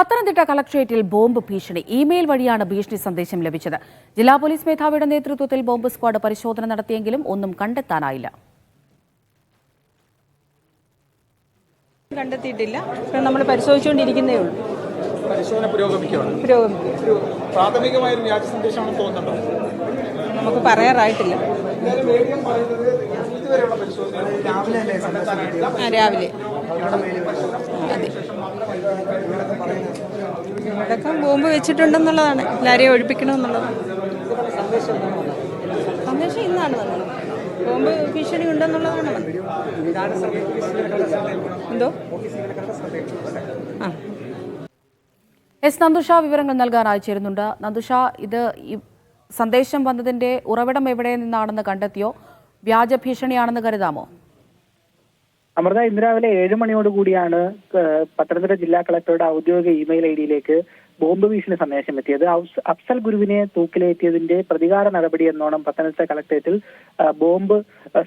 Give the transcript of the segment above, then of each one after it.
പത്തനംതിട്ട കളക്ട്രേറ്റിൽ ബോംബ് ഭീഷണി. ഇമെയിൽ വഴിയാണ് ഭീഷണി സന്ദേശം ലഭിച്ചത്. ജില്ലാ പോലീസ് മേധാവിയുടെ നേതൃത്വത്തിൽ ബോംബ് സ്ക്വാഡ് പരിശോധന നടത്തിയെങ്കിലും ഒന്നും കണ്ടെത്താനായില്ല. കണ്ടെത്തിയിട്ടില്ല. നമ്മൾ പരിശോധിച്ചുകൊണ്ടിരിക്കുന്നേ ഉള്ളൂ. പരിശോധന പുരോഗമിക്കുകയാണ് ഒരു പ്രാഥമികമായ ഒരു വ്യാജ സന്ദേശമാണെന്ന് തോന്നുന്നുണ്ടോ? നമുക്ക് പറയാറായിട്ടില്ല. എന്തായാലും മീഡിയം പറയുന്നത് ഇതുവരെയുള്ള പരിശോധന രാവിലെ. രാവിലെ അതെ. ഇവിടെയൊക്കെ ബോംബ് വെച്ചിട്ടുണ്ടെന്നുള്ളതാണ്. എല്ലാവരെയും ഒഴിപ്പിക്കണമെന്നുള്ളതാണ് സന്ദേശം ഇന്നാണ് വന്നത്. ബോംബ് ഭീഷണി ഉണ്ടെന്നുള്ളതാണ്. എന്തോ? ആ. എസ് നന്ദുഷ വിവരങ്ങൾ നൽകാൻ അയച്ചിരുന്നുണ്ട് നന്ദുഷ ഇത് സന്ദേശം വന്നതിന്റെ ഉറവിടം എവിടെ നിന്നാണെന്ന് കണ്ടെത്തിയോ? വ്യാജ ഭീഷണിയാണെന്ന് കരുതാമോ? അമൃത ഇന്ന് രാവിലെ ഏഴ് മണിയോട് കൂടിയാണ് ഏഹ്, പത്തനംതിട്ട ജില്ലാ കളക്ടറുടെ ഔദ്യോഗിക ഇമെയിൽ ഐ ഡിയിലേക്ക് ബോംബ് ഭീഷണി സന്ദേശം എത്തിയത്. അഫ്സൽ ഗുരുവിനെ തൂക്കിലേറ്റിയതിന്റെ പ്രതികാര നടപടി എന്നോണം പത്തനംതിട്ട കളക്ടറേറ്റിൽ ബോംബ്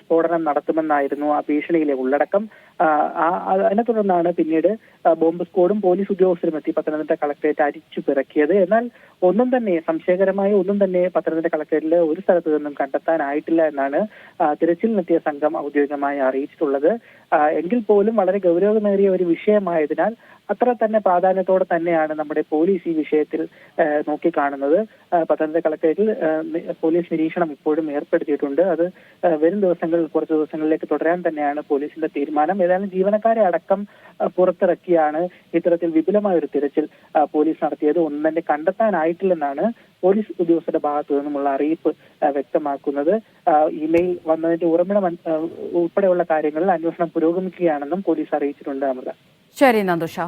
സ്ഫോടനം നടത്തുമെന്നായിരുന്നു ആ ഭീഷണിയിലെ ഉള്ളടക്കം. അതിനെ തുടർന്നാണ് പിന്നീട് ബോംബ് സ്ക്വാഡും പോലീസ് ഉദ്യോഗസ്ഥരും എത്തി പത്തനംതിട്ട കളക്ടറേറ്റ് അരിച്ചു പിറക്കിയത്. എന്നാൽ ഒന്നും തന്നെ സംശയകരമായ ഒന്നും തന്നെ പത്തനംതിട്ട കളക്ടറേറ്റിൽ ഒരു സ്ഥലത്തു നിന്നും കണ്ടെത്താനായിട്ടില്ല എന്നാണ് തിരച്ചിലിനെത്തിയ സംഘം ഔദ്യോഗികമായി അറിയിച്ചിട്ടുള്ളത്. എങ്കിൽ പോലും വളരെ ഗൗരവമേറിയ ഒരു വിഷയമായതിനാൽ അത്ര തന്നെ പ്രാധാന്യത്തോടെ തന്നെയാണ് നമ്മുടെ പോലീസ് ഈ വിഷയത്തിൽ നോക്കിക്കാണുന്നത്. പത്തനംതിട്ട കളക്ടറേറ്റിൽ പോലീസ് നിരീക്ഷണം ഇപ്പോഴും ഏർപ്പെടുത്തിയിട്ടുണ്ട്. അത് വരും ദിവസങ്ങളിൽ കുറച്ച് ദിവസങ്ങളിലേക്ക് തുടരാൻ തന്നെയാണ് പോലീസിന്റെ തീരുമാനം. ഏതായാലും ജീവനക്കാരെ അടക്കം പുറത്തിറക്കിയാണ് ഇത്തരത്തിൽ വിപുലമായ ഒരു തിരച്ചിൽ പോലീസ് നടത്തിയത്. ഒന്നും തന്നെ കണ്ടെത്താനായിട്ടില്ലെന്നാണ് പോലീസ് ഉദ്യോഗസ്ഥരുടെ ഭാഗത്തു നിന്നുമുള്ള അറിയിപ്പ് വ്യക്തമാക്കുന്നത്. ഇമെയിൽ വന്നതിന്റെ ഉറവിടം ഉൾപ്പെടെയുള്ള കാര്യങ്ങളിൽ അന്വേഷണം പുരോഗമിക്കുകയാണെന്നും പോലീസ് അറിയിച്ചിട്ടുണ്ട് അമൃത. ശരി നന്ദുഷ.